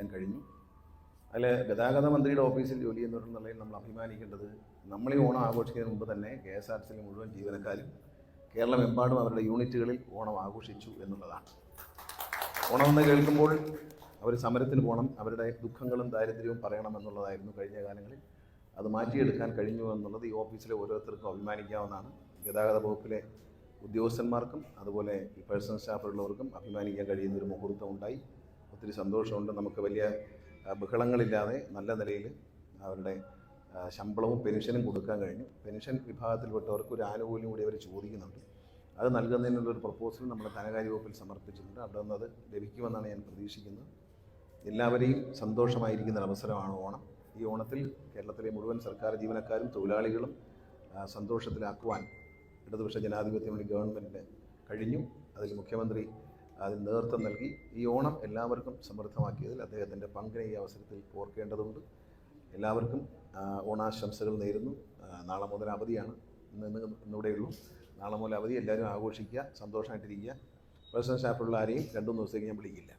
അഭിമാനിക്കാൻ കഴിഞ്ഞു. അതിൽ ഗതാഗത മന്ത്രിയുടെ ഓഫീസിൽ ജോലി ചെയ്യുന്നവരെന്ന നിലയിൽ നമ്മൾ അഭിമാനിക്കേണ്ടത് നമ്മൾ ഈ ഓണം ആഘോഷിക്കുന്നതിന് മുമ്പ് തന്നെ കെ എസ് ആർ ടി സിയിലെ മുഴുവൻ ജീവനക്കാരും കേരളമെമ്പാടും അവരുടെ യൂണിറ്റുകളിൽ ഓണം ആഘോഷിച്ചു എന്നുള്ളതാണ്. ഓണം എന്ന് കേൾക്കുമ്പോൾ അവർ സമരത്തിന് പോകണം അവരുടെ ദുഃഖങ്ങളും ദാരിദ്ര്യവും പറയണം എന്നുള്ളതായിരുന്നു കഴിഞ്ഞ കാലങ്ങളിൽ. അത് മാറ്റിയെടുക്കാൻ കഴിഞ്ഞു എന്നുള്ളത് ഈ ഓഫീസിലെ ഓരോരുത്തർക്കും അഭിമാനിക്കാവുന്നതാണ്. ഗതാഗത വകുപ്പിലെ ഉദ്യോഗസ്ഥന്മാർക്കും അതുപോലെ ഈ പേഴ്സണൽ സ്റ്റാഫിലുള്ളവർക്കും അഭിമാനിക്കാൻ കഴിയുന്ന ഒരു മുഹൂർത്തം ഉണ്ടായി. ഒത്തിരി സന്തോഷമുണ്ട്. നമുക്ക് വലിയ ബഹളങ്ങളില്ലാതെ നല്ല നിലയിൽ അവരുടെ ശമ്പളവും പെൻഷനും കൊടുക്കാൻ കഴിഞ്ഞു. പെൻഷൻ വിഭാഗത്തിൽപ്പെട്ടവർക്ക് ഒരു ആനുകൂല്യം കൂടി അവർ ചോദിക്കുന്നുണ്ട്. അത് നൽകുന്നതിനുള്ള ഒരു പ്രപ്പോസൽ നമ്മുടെ ധനകാര്യ വകുപ്പിൽ സമർപ്പിച്ചിട്ടുണ്ട്. അവിടെ നിന്ന് അത് ലഭിക്കുമെന്നാണ് ഞാൻ പ്രതീക്ഷിക്കുന്നത്. എല്ലാവരെയും സന്തോഷമായിരിക്കുന്ന അവസരമാണ് ഓണം. ഈ ഓണത്തിൽ കേരളത്തിലെ മുഴുവൻ സർക്കാർ ജീവനക്കാരും തൊഴിലാളികളും സന്തോഷത്തിലാക്കുവാൻ ഇടതുപക്ഷ ജനാധിപത്യ മുന്നണി ഗവൺമെന്റിന് കഴിഞ്ഞു. അതിൽ മുഖ്യമന്ത്രി അതിന് നേതൃത്വം നൽകി ഈ ഓണം എല്ലാവർക്കും സമൃദ്ധമാക്കിയതിൽ അദ്ദേഹത്തിന്റെ പങ്കിനെ ഈ അവസരത്തിൽ ഓർക്കേണ്ടതുണ്ട് എല്ലാവർക്കും ഓണാശംസകൾ നേരുന്നു. നാളെ മുതൽ അവധിയാണ്. ഇന്ന് ഇന്നിവിടെയുള്ളൂ നാളെ മുതൽ അവധി. എല്ലാവരും ആഘോഷിക്കുക സന്തോഷമായിട്ടിരിക്കുക. പേഴ്സണൽ സ്റ്റാഫുള്ള ആരെയും രണ്ടു ദിവസത്തേക്ക് ഞാൻ വിളിക്കില്ല.